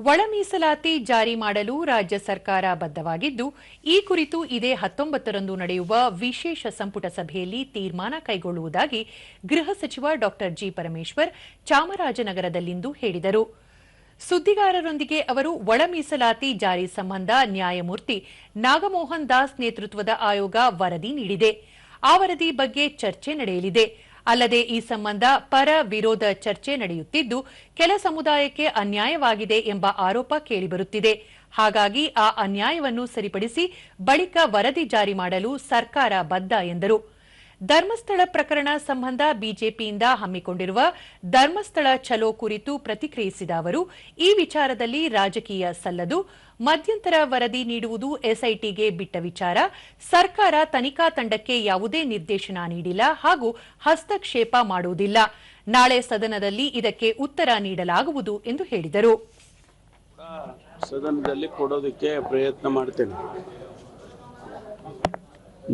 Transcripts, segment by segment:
ಒಳ ಮೀಸಲಾತಿ ಜಾರಿ ಮಾಡಲು ರಾಜ್ಯ ಸರ್ಕಾರ ಬದ್ಧವಾಗಿದ್ದು, ಈ ಕುರಿತು ಇದೇ ಹತ್ತೊಂಬತ್ತರಂದು ನಡೆಯುವ ವಿಶೇಷ ಸಂಪುಟ ಸಭೆಯಲ್ಲಿ ತೀರ್ಮಾನ ಕೈಗೊಳ್ಳುವುದಾಗಿ ಗೃಹ ಸಚಿವ ಡಾ ಜಿ ಪರಮೇಶ್ವರ್ ಚಾಮರಾಜನಗರದಲ್ಲಿಂದು ಹೇಳಿದರು. ಸುದ್ದಿಗಾರರೊಂದಿಗೆ ಅವರು ಒಳ ಮೀಸಲಾತಿ ಜಾರಿ ಸಂಬಂಧ ನ್ಯಾಯಮೂರ್ತಿ ನಾಗಮೋಹನ್ ದಾಸ್ ನೇತೃತ್ವದ ಆಯೋಗ ವರದಿ ನೀಡಿದೆ. ಆ ವರದಿ ಬಗ್ಗೆ ಚರ್ಚೆ ನಡೆಯಲಿದೆ. ಅಲ್ಲದೆ ಈ ಸಂಬಂಧ ಪರ ವಿರೋಧ ಚರ್ಚೆ ನಡೆಯುತ್ತಿದ್ದು, ಕೆಲ ಸಮುದಾಯಕ್ಕೆ ಅನ್ಯಾಯವಾಗಿದೆ ಎಂಬ ಆರೋಪ ಕೇಳಿಬರುತ್ತಿದೆ. ಹಾಗಾಗಿ ಆ ಅನ್ಯಾಯವನ್ನು ಸರಿಪಡಿಸಿ ಬಳಿಕ ವರದಿ ಜಾರಿ ಮಾಡಲು ಸರ್ಕಾರ ಬದ್ಧ ಎಂದರು. ಧರ್ಮಸ್ಥಳ ಪ್ರಕರಣ ಸಂಬಂಧ ಬಿಜೆಪಿಯಿಂದ ಹಮ್ಮಿಕೊಂಡಿರುವ ಧರ್ಮಸ್ಥಳ ಚಲೋ ಕುರಿತು ಪ್ರತಿಕ್ರಿಯಿಸಿದ ಅವರು, ಈ ವಿಚಾರದಲ್ಲಿ ರಾಜಕೀಯ ಸಲ್ಲದು, ಮಧ್ಯಂತರ ವರದಿ ನೀಡುವುದು ಎಸ್ಐಟಿಗೆ ಬಿಟ್ಟ ವಿಚಾರ, ಸರ್ಕಾರ ತನಿಖಾ ತಂಡಕ್ಕೆ ಯಾವುದೇ ನಿರ್ದೇಶನ ನೀಡಿಲ್ಲ ಹಾಗೂ ಹಸ್ತಕ್ಷೇಪ ಮಾಡುವುದಿಲ್ಲ. ನಾಳೆ ಸದನದಲ್ಲಿ ಇದಕ್ಕೆ ಉತ್ತರ ನೀಡಲಾಗುವುದು ಎಂದು ಹೇಳಿದರು. ಸದನದಲ್ಲಿ ಕೊಡೋದಕ್ಕೆ ಪ್ರಯತ್ನ ಮಾಡ್ತೇನೆ.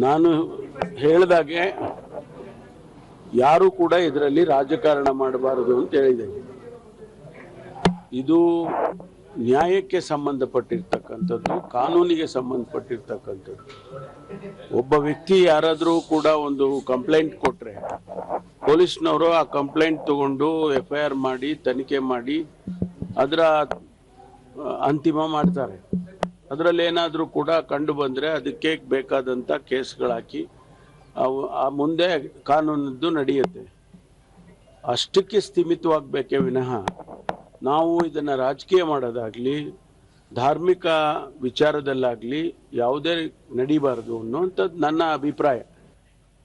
ನಾನು ಹೇಳಿದಾಗೆ ಯಾರು ಕೂಡ ಇದರಲ್ಲಿ ರಾಜಕಾರಣ ಮಾಡಬಾರದು ಅಂತ ಹೇಳಿದೆ. ಇದು ನ್ಯಾಯಕ್ಕೆ ಸಂಬಂಧಪಟ್ಟಿರ್ತಕ್ಕಂಥದ್ದು, ಕಾನೂನಿಗೆ ಸಂಬಂಧಪಟ್ಟಿರ್ತಕ್ಕಂಥದ್ದು. ಒಬ್ಬ ವ್ಯಕ್ತಿ ಯಾರಾದರೂ ಕೂಡ ಒಂದು ಕಂಪ್ಲೇಂಟ್ ಕೊಟ್ಟರೆ ಪೊಲೀಸ್ನವರು ಆ ಕಂಪ್ಲೇಂಟ್ ತಗೊಂಡು ಎಫ್ ಐ ಆರ್ ಮಾಡಿ, ತನಿಖೆ ಮಾಡಿ, ಅದರ ಅಂತಿಮ ಮಾಡ್ತಾರೆ. ಅದರಲ್ಲಿ ಏನಾದರೂ ಕೂಡ ಕಂಡು ಬಂದರೆ ಅದಕ್ಕೆ ಬೇಕಾದಂಥ ಕೇಸ್ಗಳಾಕಿ ಅವು ಆ ಮುಂದೆ ಕಾನೂನದ್ದು ನಡೆಯುತ್ತೆ. ಅಷ್ಟಕ್ಕೆ ಸ್ಥಿಮಿತವಾಗಬೇಕೇ ವಿನಃ ನಾವು ಇದನ್ನು ರಾಜಕೀಯ ಮಾಡೋದಾಗಲಿ, ಧಾರ್ಮಿಕ ವಿಚಾರದಲ್ಲಾಗಲಿ ಯಾವುದೇ ನಡಿಬಾರದು ಅನ್ನುವಂಥದ್ದು ನನ್ನ ಅಭಿಪ್ರಾಯ.